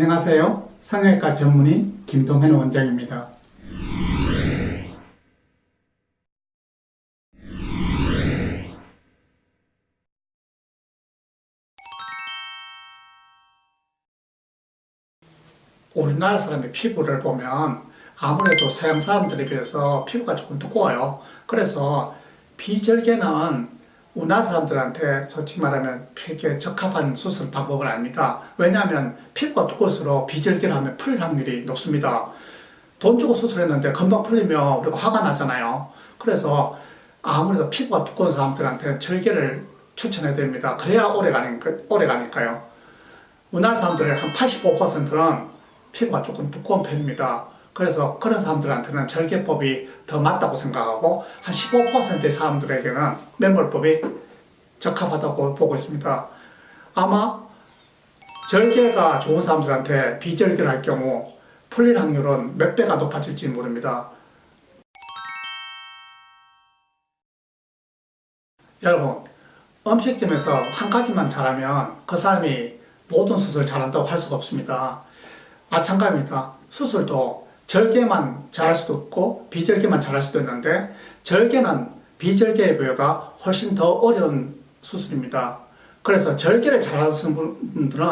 안녕하세요. 성형외과 전문의 김동현 원장입니다. 우리나라 사람의 피부를 보면 아무래도 서양 사람들에 비해서 피부가 조금 두꺼워요. 그래서 비절개는 우리나라 사람들한테 솔직히 말하면 되게 적합한 수술 방법을 압니다. 왜냐하면 피부가 두꺼울수록 비절개를 하면 풀릴 확률이 높습니다. 돈 주고 수술했는데 금방 풀리면 우리가 화가 나잖아요. 그래서 아무래도 피부가 두꺼운 사람들한테는 절개를 추천해야 됩니다. 그래야 오래 가니까, 오래 가니까요. 우리나라 사람들의 한 85%는 피부가 조금 두꺼운 편입니다. 그래서 그런 사람들한테는 절개법이 더 맞다고 생각하고 한 15%의 사람들에게는 매몰법이 적합하다고 보고 있습니다. 아마 절개가 좋은 사람들한테 비절개를 할 경우 풀릴 확률은 몇 배가 높아질지 모릅니다. 여러분, 음식점에서 한 가지만 잘하면 그 사람이 모든 수술을 잘한다고 할 수가 없습니다. 마찬가지입니다. 수술도 절개만 잘할 수도 있고 비절개만 잘할 수도 있는데 절개는 비절개보다 훨씬 더 어려운 수술입니다. 그래서 절개를 잘하시는 분들은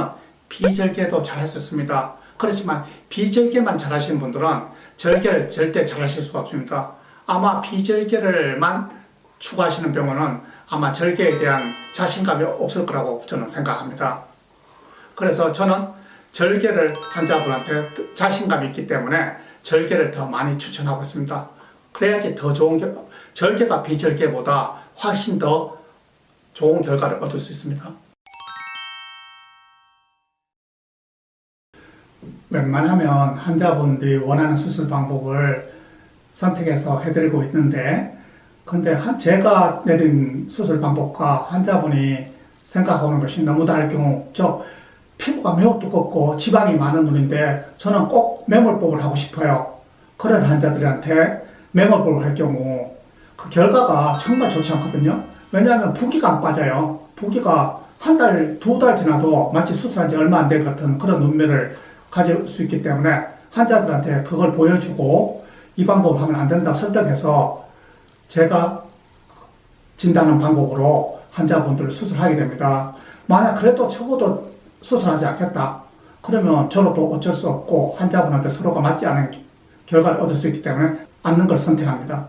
비절개도 잘할 수 있습니다. 그렇지만 비절개만 잘하시는 분들은 절개를 절대 잘하실 수가 없습니다. 아마 비절개를만 추구하시는 병원은 아마 절개에 대한 자신감이 없을 거라고 저는 생각합니다. 그래서 저는 절개를 환자분한테 자신감이 있기 때문에 절개를 더 많이 추천하고 있습니다. 그래야지 더 좋은 결, 절개가 비절개보다 훨씬 더 좋은 결과를 얻을 수 있습니다. 웬만하면 환자분들이 원하는 수술 방법을 선택해서 해드리고 있는데, 근데 한- 제가 내린 수술 방법과 환자분이 생각하는 것이 너무 다를 경우, 즉, 피부가 매우 두껍고 지방이 많은 눈인데 저는 꼭 매몰법을 하고 싶어요. 그런 환자들한테 매몰법을 할 경우 그 결과가 정말 좋지 않거든요. 왜냐하면 붓기가 안 빠져요. 붓기가 한 달, 두 달 지나도 마치 수술한 지 얼마 안 된 같은 그런 눈매를 가질 수 있기 때문에 환자들한테 그걸 보여주고 이 방법을 하면 안 된다 설득해서 제가 진단하는 방법으로 환자분들을 수술하게 됩니다. 만약 그래도 적어도 수술하지 않겠다. 그러면 저로도 어쩔 수 없고 환자분한테 서로가 맞지 않은 결과를 얻을 수 있기 때문에 않는 걸 선택합니다.